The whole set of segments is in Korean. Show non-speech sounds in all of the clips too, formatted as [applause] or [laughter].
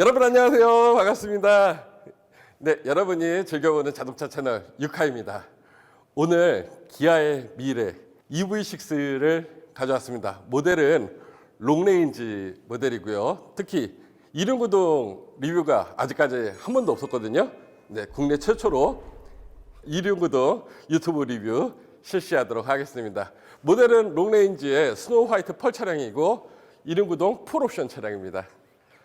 여러분 안녕하세요. 반갑습니다. 네, 여러분이 즐겨보는 자동차 채널 유카입니다. 오늘 기아의 미래 EV6를 가져왔습니다. 모델은 롱레인지 모델이고요. 특히 이륜구동 리뷰가 아직까지 한 번도 없었거든요. 네, 국내 최초로 이륜구동 유튜브 리뷰 실시하도록 하겠습니다. 모델은 롱레인지의 스노우 화이트 펄 차량이고 이륜구동 풀옵션 차량입니다.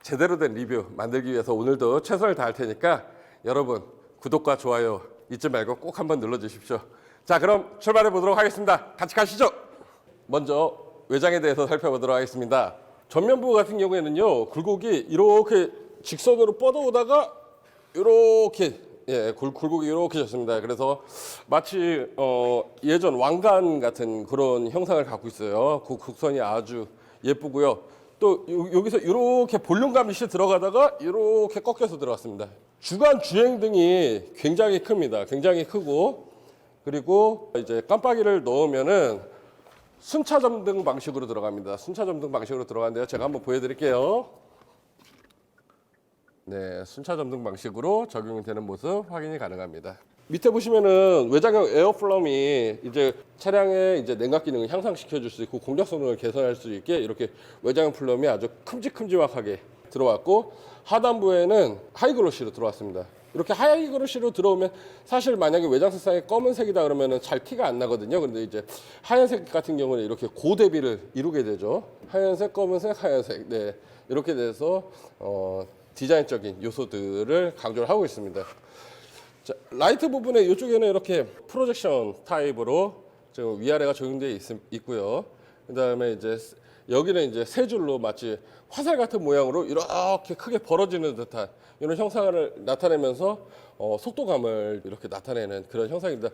제대로 된 리뷰 만들기 위해서 오늘도 최선을 다할 테니까 여러분 구독과 좋아요 잊지 말고 꼭 한번 눌러 주십시오. 자 그럼 출발해 보도록 하겠습니다. 같이 가시죠. 먼저 외장에 대해서 살펴보도록 하겠습니다. 전면부 같은 경우에는요 굴곡이 이렇게 직선으로 뻗어오다가 이렇게 예 굴, 굴곡이 이렇게 졌습니다. 그래서 마치 어, 예전 왕관 같은 그런 형상을 갖고 있어요. 그 곡선이 아주 예쁘고요. 또 요- 여기서 이렇게 볼륨감 있이 들어가다가 이렇게 꺾여서 들어갔습니다. 주간 주행 등이 굉장히 큽니다. 굉장히 크고 그리고 이제 깜빡이를 넣으면은 순차 점등 방식으로 들어갑니다. 순차 점등 방식으로 들어가는데요. 제가 한번 보여드릴게요. 네, 순차 점등 방식으로 적용되는 모습 확인이 가능합니다. 밑에 보시면은 외장형 에어플럼이 이제 차량의 이제 냉각 기능을 향상시켜 줄 수 있고 공작 성능을 개선할 수 있게 이렇게 외장형 플럼이 아주 큼직큼직하게 들어왔고 하단부에는 하이글로시로 들어왔습니다. 이렇게 하이글로시로 들어오면 사실 만약에 외장 색상이 검은색이다 그러면은 잘 티가 안 나거든요. 근데 이제 하얀색 같은 경우는 이렇게 고대비를 이루게 되죠. 하얀색, 검은색, 하얀색. 네. 이렇게 돼서 어 디자인적인 요소들을 강조를 하고 있습니다. 자, 라이트 부분에 이쪽에는 이렇게 프로젝션 타입으로 지금 위아래가 적용되어 있, 있고요. 그 다음에 이제 스- 여기는 이제 세 줄로 마치 화살 같은 모양으로 이렇게 크게 벌어지는 듯한 이런 형상을 나타내면서 어, 속도감을 이렇게 나타내는 그런 형상입니다.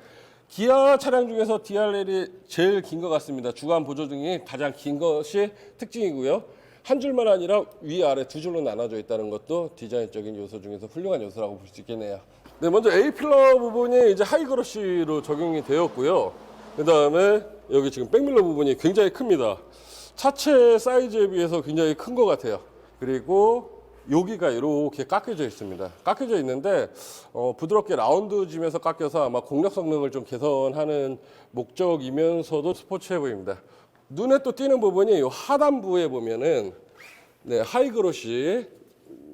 기아 차량 중에서 DRL이 제일 긴 것 같습니다. 주간 보조 등이 가장 긴 것이 특징이고요. 한 줄만 아니라 위 아래 두 줄로 나눠져 있다는 것도 디자인적인 요소 중에서 훌륭한 요소라고 볼 수 있겠네요. 네, 먼저 A 필러 부분이 이제 하이그러쉬로 적용이 되었고요. 그 다음에 여기 지금 백밀러 부분이 굉장히 큽니다. 차체 사이즈에 비해서 굉장히 큰 것 같아요. 그리고 여기가 이렇게 깎여져 있습니다. 깎여져 있는데 어, 부드럽게 라운드 지면서 깎여서 아마 공력 성능을 좀 개선하는 목적이면서도 스포츠해 보입니다. 눈에 또 띄는 부분이 이 하단부에 보면은 네, 하이그로시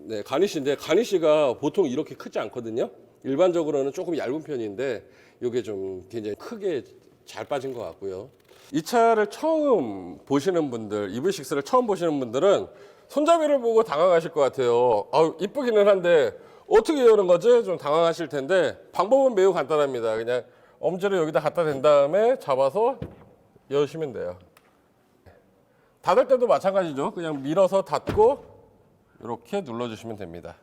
네, 가니쉬인데 가니쉬가 보통 이렇게 크지 않거든요. 일반적으로는 조금 얇은 편인데 이게 좀 굉장히 크게 잘 빠진 것 같고요. 이 차를 처음 보시는 분들, EV6를 처음 보시는 분들은 손잡이를 보고 당황하실 것 같아요. 아, 이쁘기는 한데 어떻게 여는 거지? 좀 당황하실 텐데 방법은 매우 간단합니다. 그냥 엄지를 여기다 갖다 댄 다음에 잡아서 여시면 돼요. 닫을 때도 마찬가지죠. 그냥 밀어서 닫고 이렇게 눌러주시면 됩니다.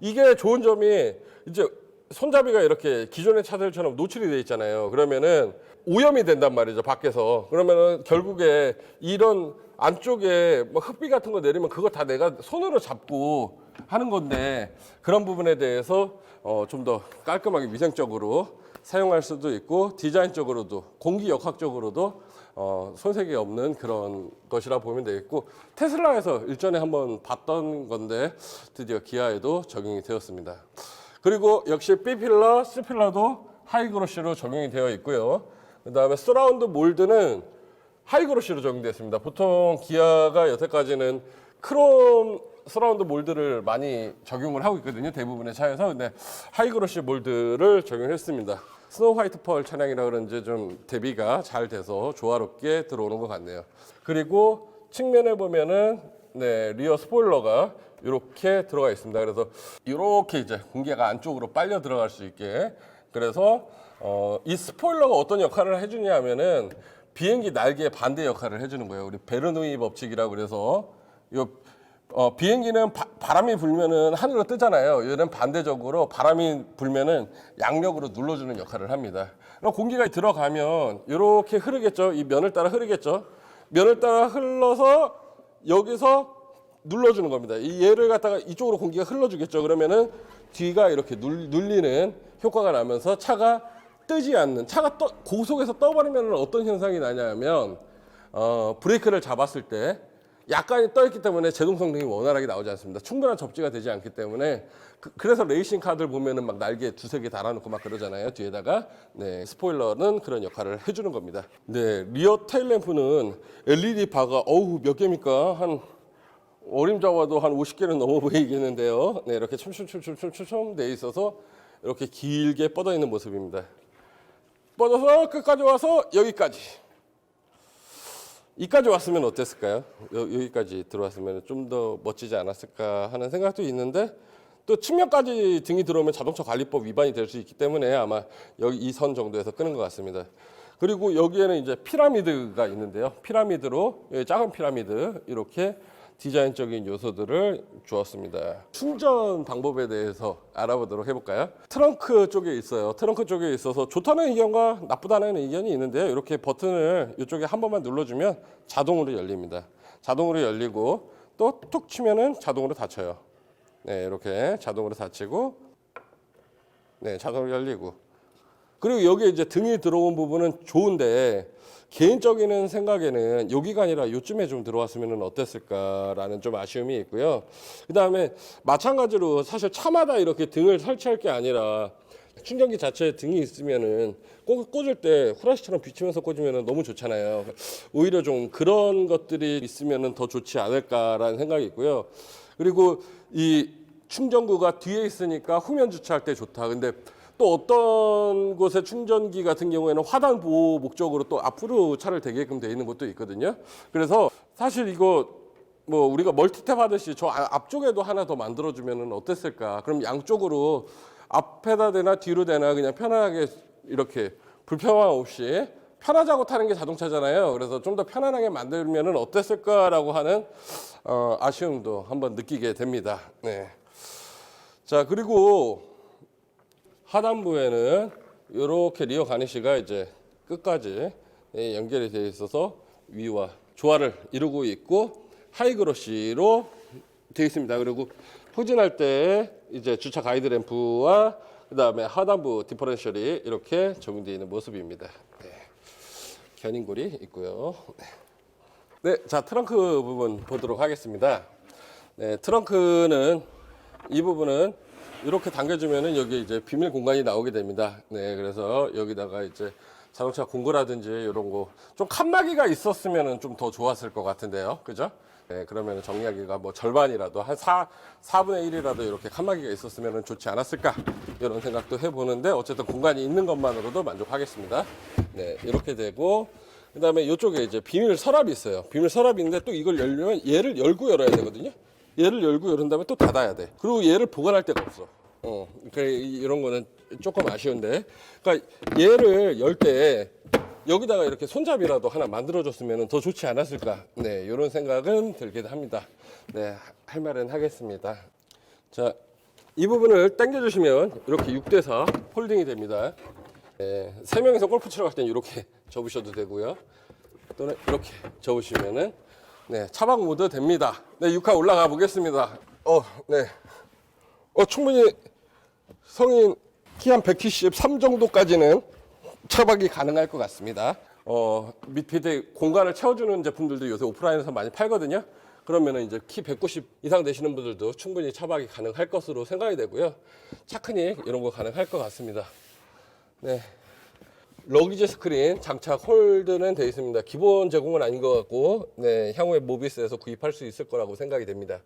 이게 좋은 점이 이제 손잡이가 이렇게 기존의 차들처럼 노출이 돼 있잖아요. 그러면은 오염이 된단 말이죠. 밖에서. 그러면은 결국에 이런 안쪽에 뭐 흙비 같은 거 내리면 그거 다 내가 손으로 잡고 하는 건데 그런 부분에 대해서 어, 좀 더 깔끔하게 위생적으로 사용할 수도 있고 디자인적으로도 공기 역학적으로도 어, 손색이 없는 그런 것이라 보면 되겠고 테슬라에서 일전에 한번 봤던 건데 드디어 기아에도 적용이 되었습니다. 그리고 역시 B 필러, C 필러도 하이그로시로 적용이 되어 있고요. 그 다음에 서라운드 몰드는 하이그로시로 적용되었습니다. 보통 기아가 여태까지는 크롬 서라운드 몰드를 많이 적용을 하고 있거든요. 대부분의 차에서. 근데 하이그로시 몰드를 적용했습니다. 스노우 화이트 펄 차량이라 그런지 좀 대비가 잘 돼서 조화롭게 들어오는 것 같네요. 그리고 측면에 보면은 네, 리어 스포일러가 이렇게 들어가 있습니다. 그래서 이렇게 이제 공기가 안쪽으로 빨려 들어갈 수 있게 그래서 어, 이 스포일러가 어떤 역할을 해주냐 하면은 비행기 날개의 반대 역할을 해주는 거예요. 우리 베르누이 법칙이라고 그래서 요 어, 비행기는 바, 바람이 불면은 하늘로 뜨잖아요. 얘는 반대적으로 바람이 불면은 양력으로 눌러주는 역할을 합니다. 그럼 공기가 들어가면 이렇게 흐르겠죠. 이 면을 따라 흐르겠죠. 면을 따라 흘러서 여기서 눌러주는 겁니다. 이 얘를 갖다가 이쪽으로 공기가 흘러주겠죠. 그러면은 뒤가 이렇게 눌, 눌리는 효과가 나면서 차가 뜨지 않는 차가 떠, 고속에서 떠버리면 어떤 현상이 나냐면 어, 브레이크를 잡았을 때 약간이 떠 있기 때문에 제동 성능이 원활하게 나오지 않습니다. 충분한 접지가 되지 않기 때문에 그, 래서 레이싱 카드를 보면은 막 날개 두세 개 달아놓고 막 그러잖아요. 뒤에다가 네 스포일러는 그런 역할을 해주는 겁니다. 네 리어 테일 램프는 LED 바가 어우 몇 개입니까 한 어림잡아도 한 50개는 넘어 보이겠는데요. 네, 이렇게 춤춤춤춤춤춤 돼 있어서 이렇게 길게 뻗어 있는 모습입니다. 뻗어서 끝까지 와서 여기까지. 이까지 왔으면 어땠을까요? 여, 여기까지 들어왔으면 좀 더 멋지지 않았을까 하는 생각도 있는데 또 측면까지 등이 들어오면 자동차 관리법 위반이 될 수 있기 때문에 아마 여기 이 선 정도에서 끄는 것 같습니다. 그리고 여기에는 이제 피라미드가 있는데요. 피라미드로 여기 작은 피라미드 이렇게 디자인적인 요소들을 주었습니다. 충전 방법에 대해서 알아보도록 해볼까요? 트렁크 쪽에 있어요. 트렁크 쪽에 있어서 좋다는 의견과 나쁘다는 의견이 있는데요. 이렇게 버튼을 이쪽에 한 번만 눌러주면 자동으로 열립니다. 자동으로 열리고 또 툭 치면은 자동으로 닫혀요. 네, 이렇게 자동으로 닫히고 네, 자동으로 열리고 그리고 여기 이제 등이 들어온 부분은 좋은데 개인적인 생각에는 여기가 아니라 요쯤에 좀 들어왔으면 어땠을까라는 좀 아쉬움이 있고요. 그 다음에 마찬가지로 사실 차마다 이렇게 등을 설치할 게 아니라 충전기 자체에 등이 있으면은 꽂- 꽂을 때 후라시처럼 비치면서 꽂으면 너무 좋잖아요. 오히려 좀 그런 것들이 있으면 더 좋지 않을까라는 생각이 있고요. 그리고 이 충전구가 뒤에 있으니까 후면 주차할 때 좋다. 근데 또 어떤 곳의 충전기 같은 경우에는 화단 보호 목적으로 또 앞으로 차를 대게끔 돼 있는 곳도 있거든요. 그래서 사실 이거 뭐 우리가 멀티탭 하듯이 저 아- 앞쪽에도 하나 더 만들어 주면 어땠을까? 그럼 양쪽으로 앞에다 대나 뒤로 대나 그냥 편안하게 이렇게 불편함 없이 편하자고 타는 게 자동차잖아요. 그래서 좀 더 편안하게 만들면 어땠을까라고 하는 어, 아쉬움도 한번 느끼게 됩니다. 네. 자 그리고 하단부에는 이렇게 리어 가니쉬가 이제 끝까지 예, 연결이 되어 있어서 위와 조화를 이루고 있고 하이그로시로 되어 있습니다. 그리고 후진할 때 이제 주차 가이드 램프와 그 다음에 하단부 디퍼런셜이 이렇게 적용되어 있는 모습입니다. 네. 견인골이 있고요. 네. 네, 자 트렁크 부분 보도록 하겠습니다. 네, 트렁크는 이 부분은 이렇게 당겨주면은 여기 이제 비밀 공간이 나오게 됩니다. 네, 그래서 여기다가 이제 자동차 공구라든지 이런 거 좀 칸막이가 있었으면은 좀 더 좋았을 것 같은데요, 그죠? 네, 그러면 정리하기가 뭐 절반이라도 한 4, 4분의 1이라도 이렇게 칸막이가 있었으면 좋지 않았을까 이런 생각도 해보는데 어쨌든 공간이 있는 것만으로도 만족하겠습니다. 네, 이렇게 되고 그 다음에 이쪽에 이제 비밀 서랍이 있어요. 비밀 서랍이 있는데 또 이걸 열려면 얘를 열고 열어야 되거든요. 얘를 열고 열은 다음에 또 닫아야 돼. 그리고 얘를 보관할 데가 없어. 어, 그래 이런 거는 조금 아쉬운데. 그러니까 얘를 열 때 여기다가 이렇게 손잡이라도 하나 만들어줬으면 더 좋지 않았을까. 네, 이런 생각은 들기도 합니다. 네, 할 말은 하겠습니다. 자, 이 부분을 당겨주시면 이렇게 6대4 홀딩이 됩니다. 네, 세 명이서 골프 치러 갈 때는 이렇게 접으셔도 되고요. 또는 이렇게 접으시면은 네, 차박 모드 됩니다. 네, 6화 올라가 보겠습니다. 어, 네. 어, 충분히 성인 키 한 173 정도까지는 차박이 가능할 것 같습니다. 어, 밑에 공간을 채워주는 제품들도 요새 오프라인에서 많이 팔거든요. 그러면은 이제 키 190 이상 되시는 분들도 충분히 차박이 가능할 것으로 생각이 되고요. 차크닉 이런 거 가능할 것 같습니다. 네. 러기지 스크린 장착 홀드는 되어 있습니다. 기본 제공은 아닌 것 같고, 네, 향후에 모비스에서 구입할 수 있을 거라고 생각이 됩니다.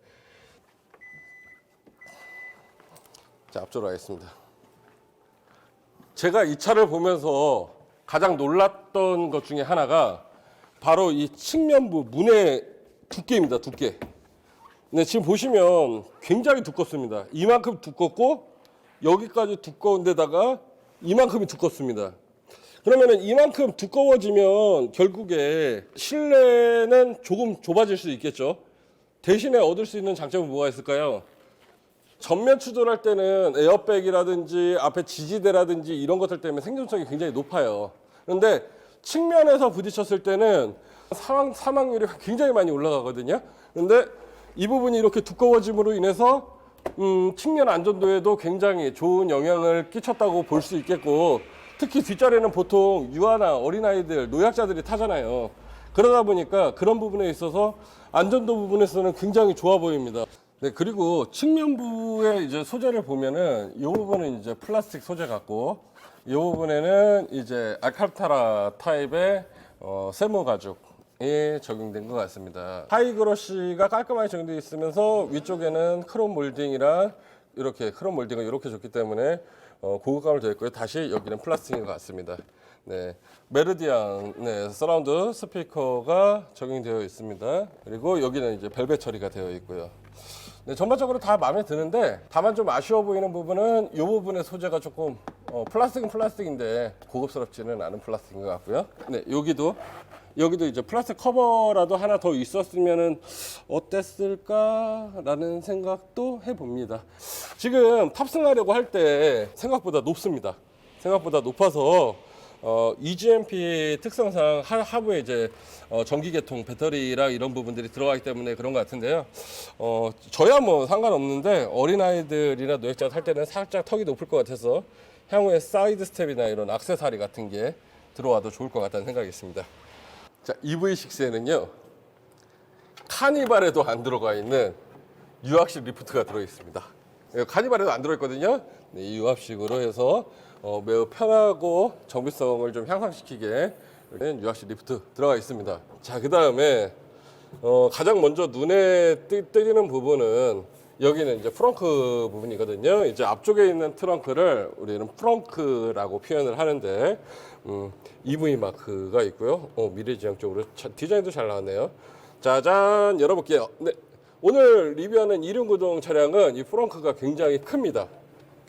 자, 앞쪽으로 가겠습니다. 제가 이 차를 보면서 가장 놀랐던 것 중에 하나가 바로 이 측면부 문의 두께입니다. 두께. 네, 지금 보시면 굉장히 두껍습니다. 이만큼 두껍고 여기까지 두꺼운 데다가 이만큼이 두껍습니다. 그러면은 이만큼 두꺼워지면 결국에 실내는 조금 좁아질 수 있겠죠. 대신에 얻을 수 있는 장점은 뭐가 있을까요? 전면 추돌할 때는 에어백이라든지 앞에 지지대라든지 이런 것들 때문에 생존성이 굉장히 높아요. 그런데 측면에서 부딪혔을 때는 사망, 사망률이 굉장히 많이 올라가거든요. 그런데 이 부분이 이렇게 두꺼워짐으로 인해서 음, 측면 안전도에도 굉장히 좋은 영향을 끼쳤다고 볼 수 있겠고 특히 뒷자리는 보통 유아나 어린아이들, 노약자들이 타잖아요. 그러다 보니까 그런 부분에 있어서 안전도 부분에서는 굉장히 좋아 보입니다. 네, 그리고 측면부의 이제 소재를 보면은 이 부분은 이제 플라스틱 소재 같고 이 부분에는 이제 알칸타라 타입의 어, 세모 가죽이 적용된 것 같습니다. 하이그로시가 깔끔하게 적용되어 있으면서 위쪽에는 크롬 몰딩이랑 이렇게 크롬 몰딩을 이렇게 줬기 때문에 어, 고급감을 더했고요. 다시 여기는 플라스틱인 것 같습니다. 네, 메르디안 네, 서라운드 스피커가 적용되어 있습니다. 그리고 여기는 이제 벨벳 처리가 되어 있고요. 네, 전반적으로 다 마음에 드는데 다만 좀 아쉬워 보이는 부분은 이 부분의 소재가 조금 어, 플라스틱은 플라스틱인데 고급스럽지는 않은 플라스틱인 것 같고요. 네, 여기도 여기도 이제 플라스틱 커버라도 하나 더 있었으면은 어땠을까라는 생각도 해봅니다. 지금 탑승하려고 할 때 생각보다 높습니다. 생각보다 높아서 어, EGMP 특성상 하, 하부에 이제 어, 전기계통 배터리랑 이런 부분들이 들어가기 때문에 그런 것 같은데요. 어, 저야 뭐 상관없는데 어린아이들이나 노약자가 탈 때는 살짝 턱이 높을 것 같아서 향후에 사이드 스텝이나 이런 악세사리 같은 게 들어와도 좋을 것 같다는 생각이 있습니다. 자, EV6에는요. 카니발에도 안 들어가 있는 유압식 리프트가 들어 있습니다. 예, 카니발에도 안 들어 있거든요. 네, 이 유압식으로 해서 어, 매우 편하고 정비성을 좀 향상시키게 유압식 리프트 들어가 있습니다. 자, 그 다음에 어, 가장 먼저 눈에 띄, 띄는 부분은 여기는 이제 프렁크 부분이거든요. 이제 앞쪽에 있는 트렁크를 우리는 프렁크라고 표현을 하는데 음, EV 마크가 있고요. 어, 미래지향 쪽으로 차- 디자인도 잘 나왔네요. 짜잔 열어볼게요. 네, 오늘 리뷰하는 2륜 구동 차량은 이 프렁크가 굉장히 큽니다.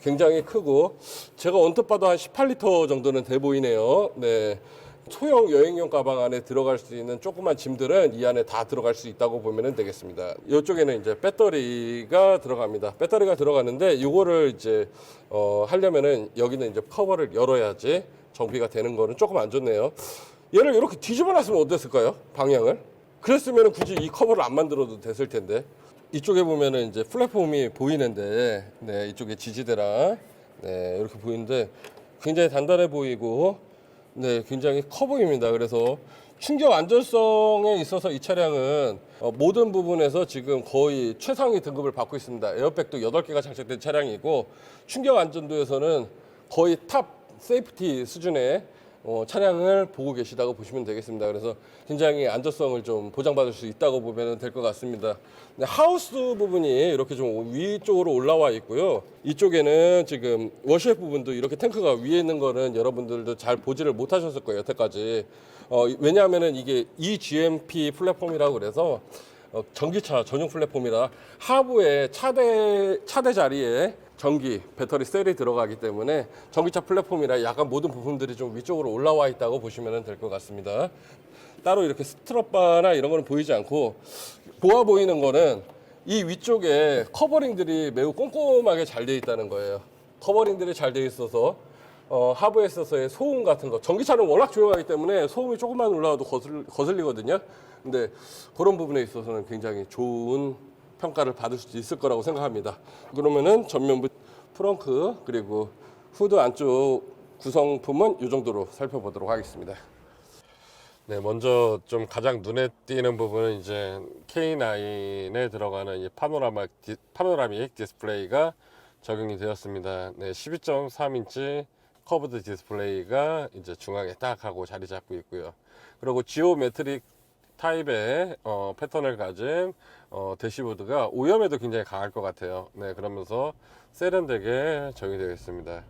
굉장히 크고 제가 언뜻 봐도 한 18리터 정도는 돼 보이네요. 네. 소형 여행용 가방 안에 들어갈 수 있는 조그만 짐들은 이 안에 다 들어갈 수 있다고 보면 되겠습니다. 이쪽에는 이제 배터리가 들어갑니다. 배터리가 들어가는데 이거를 이제 어, 하려면은 여기는 이제 커버를 열어야지 정비가 되는 거는 조금 안 좋네요. 얘를 이렇게 뒤집어 놨으면 어땠을까요? 방향을? 그랬으면 굳이 이 커버를 안 만들어도 됐을 텐데. 이쪽에 보면은 이제 플랫폼이 보이는데, 네, 이쪽에 지지대랑, 네, 이렇게 보이는데 굉장히 단단해 보이고, 네, 굉장히 커 보입니다. 그래서 충격 안전성에 있어서 이 차량은 어, 모든 부분에서 지금 거의 최상위 등급을 받고 있습니다. 에어백도 8개가 장착된 차량이고 충격 안전도에서는 거의 탑 세이프티 수준의 어, 차량을 보고 계시다고 보시면 되겠습니다. 그래서 굉장히 안전성을 좀 보장받을 수 있다고 보면 될 것 같습니다. 네, 하우스 부분이 이렇게 좀 위쪽으로 올라와 있고요. 이쪽에는 지금 워시액 부분도 이렇게 탱크가 위에 있는 거는 여러분들도 잘 보지를 못하셨을 거예요, 여태까지. 어, 왜냐하면은 이게 eGMP 플랫폼이라고 그래서 어, 전기차 전용 플랫폼이라 하부에 차대 차대 자리에 전기 배터리 셀이 들어가기 때문에 전기차 플랫폼이라 약간 모든 부분들이 좀 위쪽으로 올라와 있다고 보시면 될 것 같습니다. 따로 이렇게 스트럿바나 이런 거는 보이지 않고 보아 보이는 거는 이 위쪽에 커버링들이 매우 꼼꼼하게 잘돼 있다는 거예요. 커버링들이 잘돼 있어서 어, 하부에 있어서의 소음 같은 거 전기차는 워낙 조용하기 때문에 소음이 조금만 올라와도 거슬, 거슬리거든요. 근데 그런 부분에 있어서는 굉장히 좋은 평가를 받을 수 있을 거라고 생각합니다. 그러면은 전면부 프렁크 그리고 후드 안쪽 구성품은 이 정도로 살펴보도록 하겠습니다. 네, 먼저 좀 가장 눈에 띄는 부분은 이제 K9에 들어가는 이 파노라마 디, 파노라믹 디스플레이가 적용이 되었습니다. 네, 12.3인치 커브드 디스플레이가 이제 중앙에 딱 하고 자리 잡고 있고요. 그리고 지오메트릭 타입의 어, 패턴을 가진 어, 대시보드가 오염에도 굉장히 강할 것 같아요. 네, 그러면서 세련되게 적용되어 있습니다.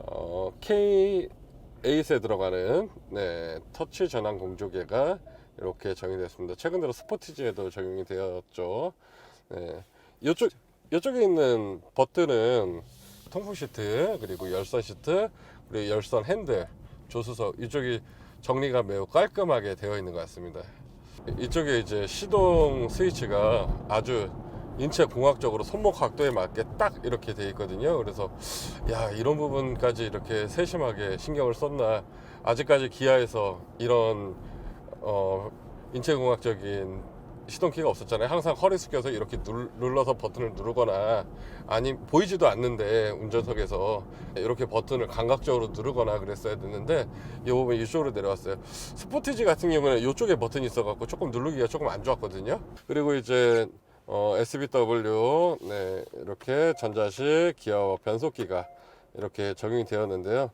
어, K8에 들어가는 네, 터치 전환 공조기가 이렇게 적용되었습니다. 최근 들어 스포티지에도 적용이 되었죠. 네, 이쪽 이쪽에 있는 버튼은 통풍 시트 그리고 열선 시트 그리고 열선 핸들 조수석 이쪽이 정리가 매우 깔끔하게 되어 있는 것 같습니다. 이쪽에 이제 시동 스위치가 아주 인체 공학적으로 손목 각도에 맞게 딱 이렇게 돼 있거든요. 그래서 야 이런 부분까지 이렇게 세심하게 신경을 썼나 아직까지 기아에서 이런 어, 인체 공학적인 시동키가 없었잖아요. 항상 허리 숙여서 이렇게 눌, 눌러서 버튼을 누르거나 아니 보이지도 않는데 운전석에서 이렇게 버튼을 감각적으로 누르거나 그랬어야 됐는데 이 부분 이쪽으로 내려왔어요. 스포티지 같은 경우는 이쪽에 버튼이 있어 갖고 조금 누르기가 조금 안 좋았거든요. 그리고 이제 어, SBW 네, 이렇게 전자식 기어 변속기가 이렇게 적용이 되었는데요.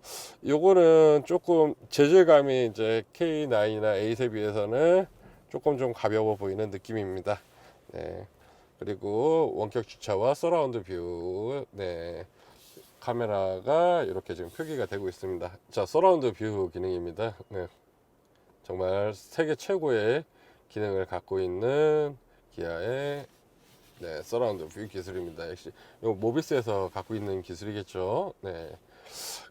요거는 조금 재질감이 이제 K9이나 A에 비해서는 조금 좀 가벼워 보이는 느낌입니다. 네. 그리고 원격 주차와 서라운드 뷰, 네. 카메라가 이렇게 지금 표기가 되고 있습니다. 자, 서라운드 뷰 기능입니다. 네. 정말 세계 최고의 기능을 갖고 있는 기아의 네, 서라운드 뷰 기술입니다. 역시 요 모비스에서 갖고 있는 기술이겠죠. 네.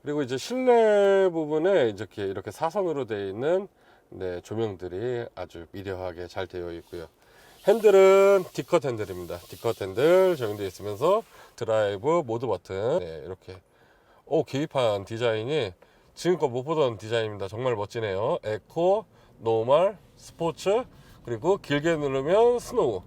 그리고 이제 실내 부분에 이렇게 이렇게 사선으로 되어 있는 네, 조명들이 아주 미려하게 잘 되어 있고요. 핸들은 D컷 핸들입니다. D컷 핸들 적용되어 있으면서 드라이브 모드 버튼 네, 이렇게 오 계기판 디자인이 지금껏 못 보던 디자인입니다. 정말 멋지네요. 에코, 노멀, 스포츠 그리고 길게 누르면 스노우.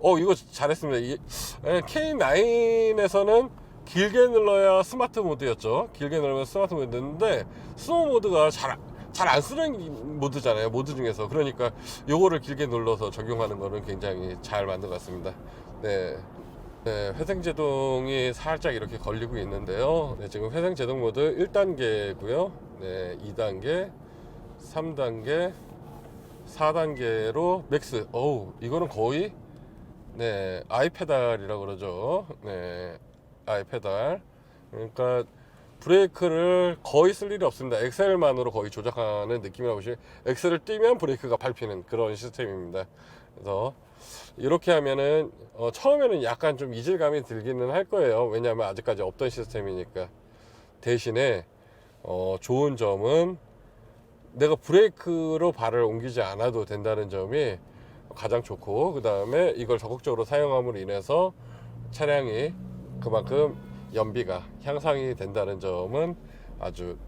어 이거 잘했습니다. 이, 예, K9에서는 길게 눌러야 스마트 모드였죠. 길게 누르면 스마트 모드였는데 스노우 모드가 잘 잘 안 쓰는 모드잖아요. 모드 중에서 그러니까 요거를 길게 눌러서 적용하는 거는 굉장히 잘 만든 것 같습니다. 네. 네, 회생 제동이 살짝 이렇게 걸리고 있는데요. 네, 지금 회생 제동 모드 1단계고요. 네, 2단계, 3단계, 4단계로 맥스. 어우, 이거는 거의 네, 아이페달이라고 그러죠. 네, 아이페달. 그러니까 브레이크를 거의 쓸 일이 없습니다. 엑셀만으로 거의 조작하는 느낌이라고 보시면 엑셀을 띄면 브레이크가 밟히는 그런 시스템입니다. 그래서 이렇게 하면은 어, 처음에는 약간 좀 이질감이 들기는 할 거예요. 왜냐하면 아직까지 없던 시스템이니까. 대신에 어, 좋은 점은 내가 브레이크로 발을 옮기지 않아도 된다는 점이 가장 좋고 그 다음에 이걸 적극적으로 사용함으로 인해서 차량이 그만큼 연비가 향상이 된다는 점은 아주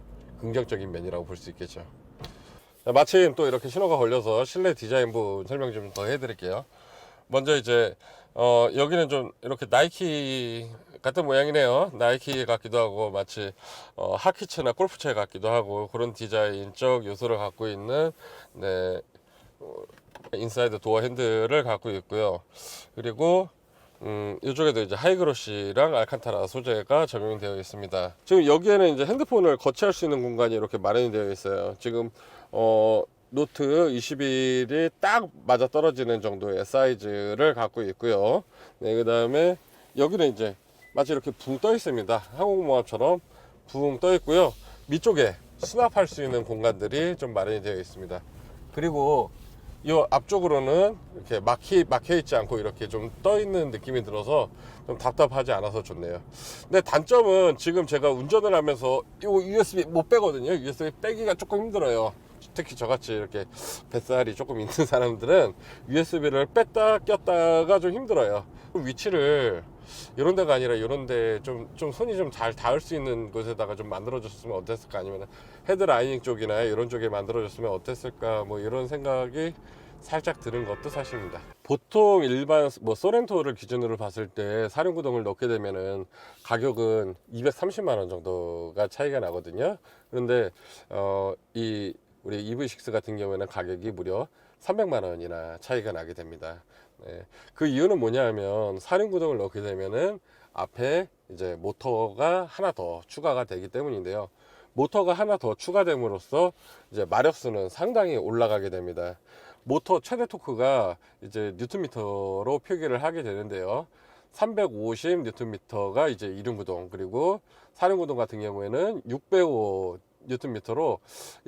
긍정적인 면이라고 볼 수 있겠죠. 자, 마침 또 이렇게 신호가 걸려서 실내 디자인 부분 설명 좀 더 해드릴게요. 먼저 이제 어, 여기는 좀 이렇게 나이키 같은 모양이네요. 나이키 같기도 하고 마치 어, 하키츠나 골프채 같기도 하고 그런 디자인적 요소를 갖고 있는 네, 어, 인사이드 도어 핸들을 갖고 있고요. 그리고 음, 이쪽에도 이제 하이그로시랑 알칸타라 소재가 적용되어 있습니다. 지금 여기에는 이제 핸드폰을 거치할 수 있는 공간이 이렇게 마련이 되어 있어요. 지금 어, 노트 21이 딱 맞아 떨어지는 정도의 사이즈를 갖고 있고요. 네, 그 다음에 여기는 이제 마치 이렇게 붕 떠 있습니다. 항공모함처럼 붕 떠 있고요. 밑쪽에 수납할 수 있는 공간들이 좀 마련이 되어 있습니다. 그리고 이 앞쪽으로는 이렇게 막히 막혀 있지 않고 이렇게 좀 떠 있는 느낌이 들어서 좀 답답하지 않아서 좋네요. 근데 단점은 지금 제가 운전을 하면서 이 USB 못 빼거든요. USB 빼기가 조금 힘들어요. 특히 저같이 이렇게 뱃살이 조금 있는 [laughs] 사람들은 USB를 뺐다 꼈다가 좀 힘들어요. 위치를 이런 데가 아니라 이런 데 좀 좀 손이 좀 잘 닿을 수 있는 곳에다가 좀 만들어줬으면 어땠을까 아니면 헤드라이닝 쪽이나 이런 쪽에 만들어줬으면 어땠을까 뭐 이런 생각이 살짝 드는 것도 사실입니다. 보통 일반 뭐 소렌토를 기준으로 봤을 때 사륜구동을 넣게 되면은 가격은 230만 원 정도가 차이가 나거든요. 그런데 어 이 우리 EV6 같은 경우에는 가격이 무려 300만 원이나 차이가 나게 됩니다. 네. 그 이유는 뭐냐 하면 사륜 구동을 넣게 되면은 앞에 이제 모터가 하나 더 추가가 되기 때문인데요. 모터가 하나 더 추가됨으로써 이제 마력수는 상당히 올라가게 됩니다. 모터 최대 토크가 이제 뉴턴미터로 표기를 하게 되는데요. 350 뉴턴미터가 이제 이륜 구동 그리고 사륜 구동 같은 경우에는 605 뉴턴미터로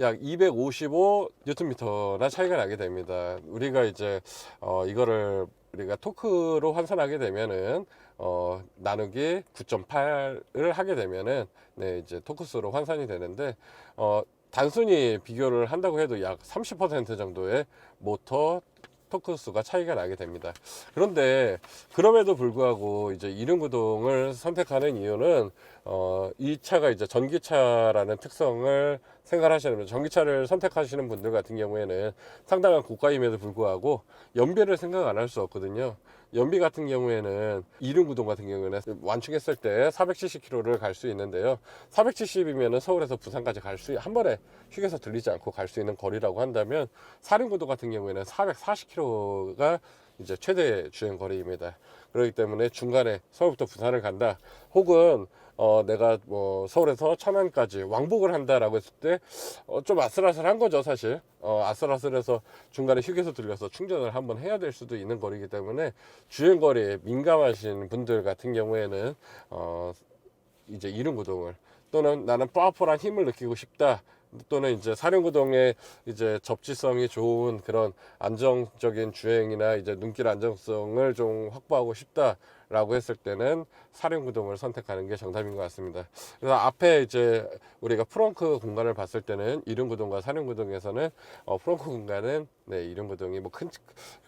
약 255 뉴턴미터나 차이가 나게 됩니다. 우리가 이제 어 이거를 우리가 토크로 환산하게 되면은 어 나누기 9.8을 하게 되면은 네 이제 토크수로 환산이 되는데 어 단순히 비교를 한다고 해도 약 30% 정도의 모터 토크 수가 차이가 나게 됩니다. 그런데 그럼에도 불구하고 이제 이륜구동을 선택하는 이유는 어, 이 차가 이제 전기차라는 특성을 생각을 하시는 분, 전기차를 선택하시는 분들 같은 경우에는 상당한 고가임에도 불구하고 연비를 생각 안 할 수 없거든요. 연비 같은 경우에는 이륜 구동 같은 경우에는 완충했을 때 470km를 갈 수 있는데요. 470이면 서울에서 부산까지 갈 수, 한 번에 휴게소 들리지 않고 갈 수 있는 거리라고 한다면 사륜구동 같은 경우에는 440km가 이제 최대 주행 거리입니다. 그렇기 때문에 중간에 서울부터 부산을 간다. 혹은 어 내가 뭐 서울에서 천안까지 왕복을 한다라고 했을 때어좀 아슬아슬한 거죠 사실. 어 아슬아슬해서 중간에 휴게소 들려서 충전을 한번 해야 될 수도 있는 거리이기 때문에 주행 거리에 민감하신 분들 같은 경우에는 어 이제 이륜구동을 또는 나는 파워풀한 힘을 느끼고 싶다. 또는 이제 사륜구동의 이제 접지성이 좋은 그런 안정적인 주행이나 이제 눈길 안정성을 좀 확보하고 싶다 라고 했을 때는 사륜구동을 선택하는 게 정답인 것 같습니다. 그래서 앞에 이제 우리가 프렁크 공간을 봤을 때는 이륜구동과 사륜구동에서는 어, 프렁크 공간은 네 이륜구동이 뭐 큰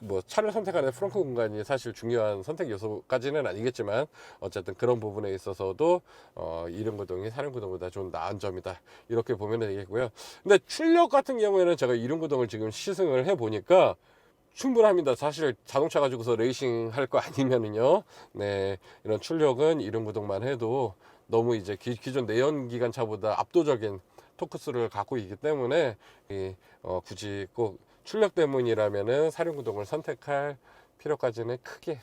뭐 차를 선택하는 프렁크 공간이 사실 중요한 선택 요소까지는 아니겠지만 어쨌든 그런 부분에 있어서도 어, 이륜구동이 사륜구동보다 좀 나은 점이다 이렇게 보면 되겠고요. 근데 출력 같은 경우에는 제가 이륜구동을 지금 시승을 해 보니까 충분합니다. 사실 자동차 가지고서 레이싱 할 거 아니면은요. 네. 이런 출력은 이륜구동만 해도 너무 이제 기, 기존 내연 기관차보다 압도적인 토크수를 갖고 있기 때문에 이, 어, 굳이 꼭 출력 때문이라면은 사륜 구동을 선택할 필요까지는 크게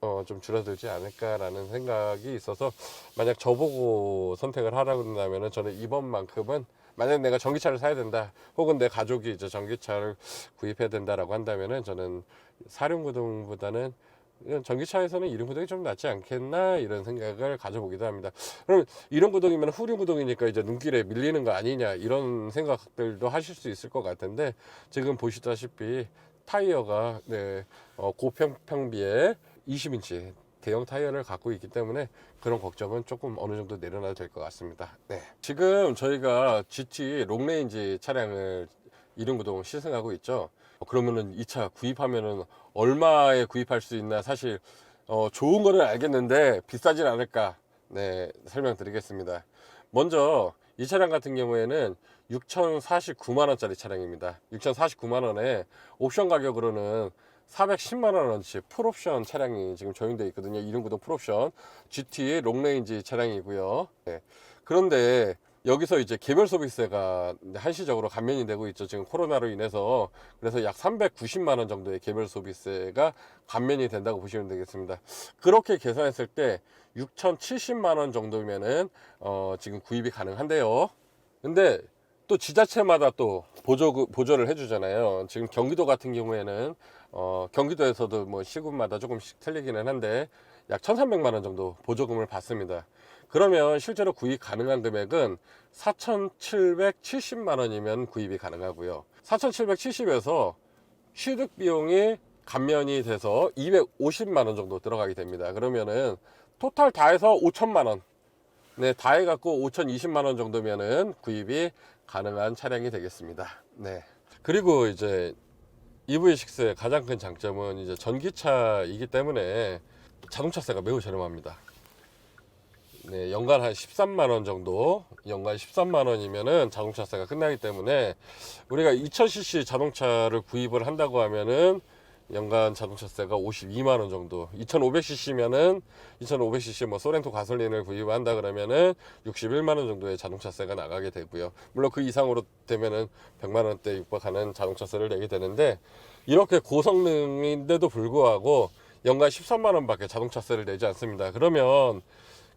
어, 좀 줄어들지 않을까라는 생각이 있어서 만약 저보고 선택을 하라고 한다면은 저는 이번만큼은 만약 내가 전기차를 사야 된다 혹은 내 가족이 이제 전기차를 구입해야 된다라고 한다면은 저는 사륜구동보다는 전기차에서는 이륜 구동이 좀 낫지 않겠나 이런 생각을 가져보기도 합니다. 그럼 이륜 구동이면 후륜 구동이니까 이제 눈길에 밀리는 거 아니냐 이런 생각들도 하실 수 있을 것 같은데 지금 보시다시피 타이어가 네, 어, 고평평비에 20인치 대형 타이어를 갖고 있기 때문에 그런 걱정은 조금 어느 정도 내려놔도 될 것 같습니다. 네. 지금 저희가 GT 롱레인지 차량을 이륜구동 시승하고 있죠. 어, 그러면은 이 차 구입하면은 얼마에 구입할 수 있나 사실 어, 좋은 거는 알겠는데 비싸진 않을까 네 설명드리겠습니다. 먼저 이 차량 같은 경우에는 6,049만 원짜리 차량입니다. 6,049만 원에 옵션 가격으로는 410만 원어치 풀옵션 차량이 지금 적용되어 있거든요. 이륜구동 풀옵션 GT 롱레인지 차량이고요. 네. 그런데 여기서 이제 개별 소비세가 한시적으로 감면이 되고 있죠. 지금 코로나로 인해서 그래서 약 390만 원 정도의 개별 소비세가 감면이 된다고 보시면 되겠습니다. 그렇게 계산했을 때 6,070만 원 정도면은 어 지금 구입이 가능한데요. 근데 또 지자체마다 또 보조 보조를 해주잖아요. 지금 경기도 같은 경우에는 어 경기도에서도 뭐 시군마다 조금씩 틀리기는 한데 약 1,300만 원 정도 보조금을 받습니다. 그러면 실제로 구입 가능한 금액은 4,770만 원이면 구입이 가능하고요. 4,770에서 취득 비용이 감면이 돼서 250만 원 정도 들어가게 됩니다. 그러면은 토탈 다 해서 5천만 원. 네, 다 해갖고 5,020만 원 정도면은 구입이 가능한 차량이 되겠습니다. 네. 그리고 이제 EV6의 가장 큰 장점은 이제 전기차이기 때문에 자동차세가 매우 저렴합니다. 네, 연간 한 13만 원 정도, 연간 13만 원이면은 자동차세가 끝나기 때문에 우리가 2000cc 자동차를 구입을 한다고 하면은 연간 자동차세가 52만 원 정도. 2,500cc면은 2,500cc 뭐 소렌토 가솔린을 구입한다 그러면은 61만 원 정도의 자동차세가 나가게 되고요. 물론 그 이상으로 되면은 100만 원대 육박하는 자동차세를 내게 되는데 이렇게 고성능인데도 불구하고 연간 13만 원밖에 자동차세를 내지 않습니다. 그러면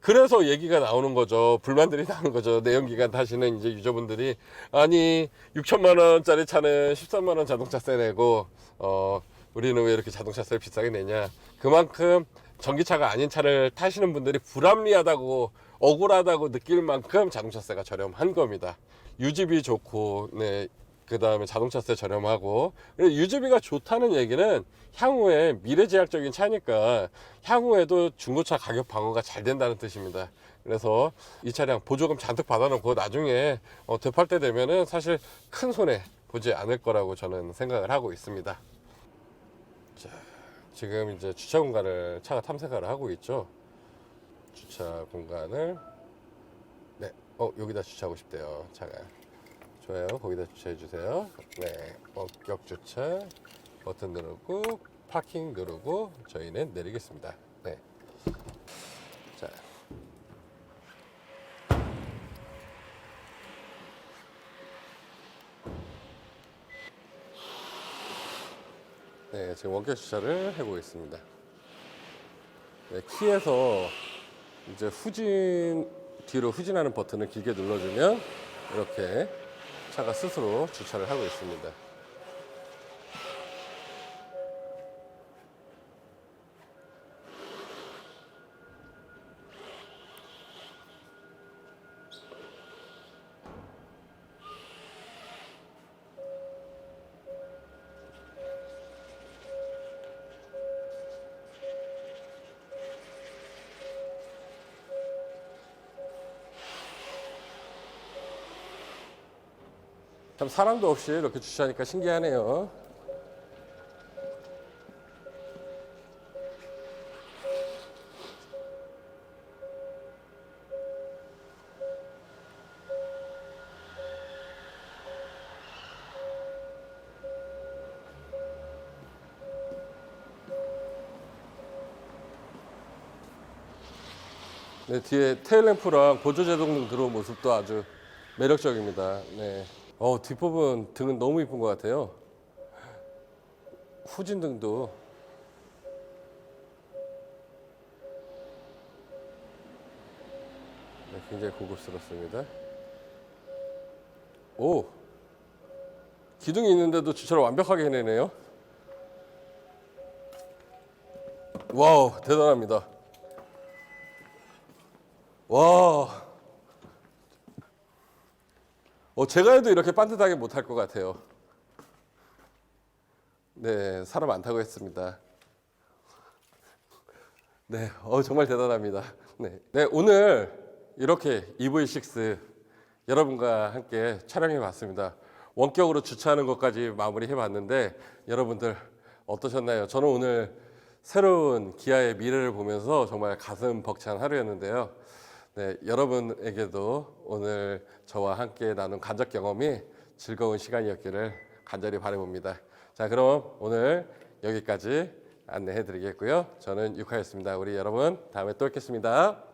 그래서 얘기가 나오는 거죠. 불만들이 [laughs] 나오는 거죠. 내연기관 타시는 이제 유저분들이 아니 6천만 원짜리 차는 13만 원 자동차세 내고 어 우리는 왜 이렇게 자동차세를 비싸게 내냐. 그만큼 전기차가 아닌 차를 타시는 분들이 불합리하다고 억울하다고 느낄 만큼 자동차세가 저렴한 겁니다. 유지비 좋고 네. 그 다음에 자동차세 저렴하고 유지비가 좋다는 얘기는 향후에 미래지향적인 차니까 향후에도 중고차 가격 방어가 잘 된다는 뜻입니다. 그래서 이 차량 보조금 잔뜩 받아놓고 나중에 어, 되팔 때 되면은 사실 큰 손해 보지 않을 거라고 저는 생각을 하고 있습니다. 자, 지금 이제 주차 공간을 차가 탐색을 하고 있죠. 주차 공간을 네, 어 여기다 주차하고 싶대요 차가. 좋아요. 거기다 주차해 주세요. 네, 원격 주차 버튼 누르고 파킹 누르고 저희는 내리겠습니다. 네. 자. 네, 지금 원격 주차를 해보겠습니다. 네, 키에서 이제 후진 뒤로 후진하는 버튼을 길게 눌러주면 이렇게 차가 스스로 주차를 하고 있습니다. 참 사람도 없이 이렇게 주차하니까 신기하네요. 네, 뒤에 테일램프랑 보조 제동 등 들어온 모습도 아주 매력적입니다. 네. 어, 뒷부분 등은 너무 이쁜 것 같아요. 후진 등도 네, 굉장히 고급스럽습니다. 오! 기둥이 있는데도 주차를 완벽하게 해내네요. 와우, 대단합니다. 와. 어, 제가 해도 이렇게 반듯하게 못할 것 같아요. 네, 사람 안 타고 했습니다. 네, 어, 정말 대단합니다. 네, 네, 오늘 이렇게 EV6 여러분과 함께 촬영해 봤습니다. 원격으로 주차하는 것까지 마무리해 봤는데 여러분들 어떠셨나요? 저는 오늘 새로운 기아의 미래를 보면서 정말 가슴 벅찬 하루였는데요. 네, 여러분에게도 오늘 저와 함께 나눈 간접 경험이 즐거운 시간이었기를 간절히 바라봅니다. 자, 그럼 오늘 여기까지 안내해 드리겠고요. 저는 육하였습니다. 우리 여러분 다음에 또 뵙겠습니다.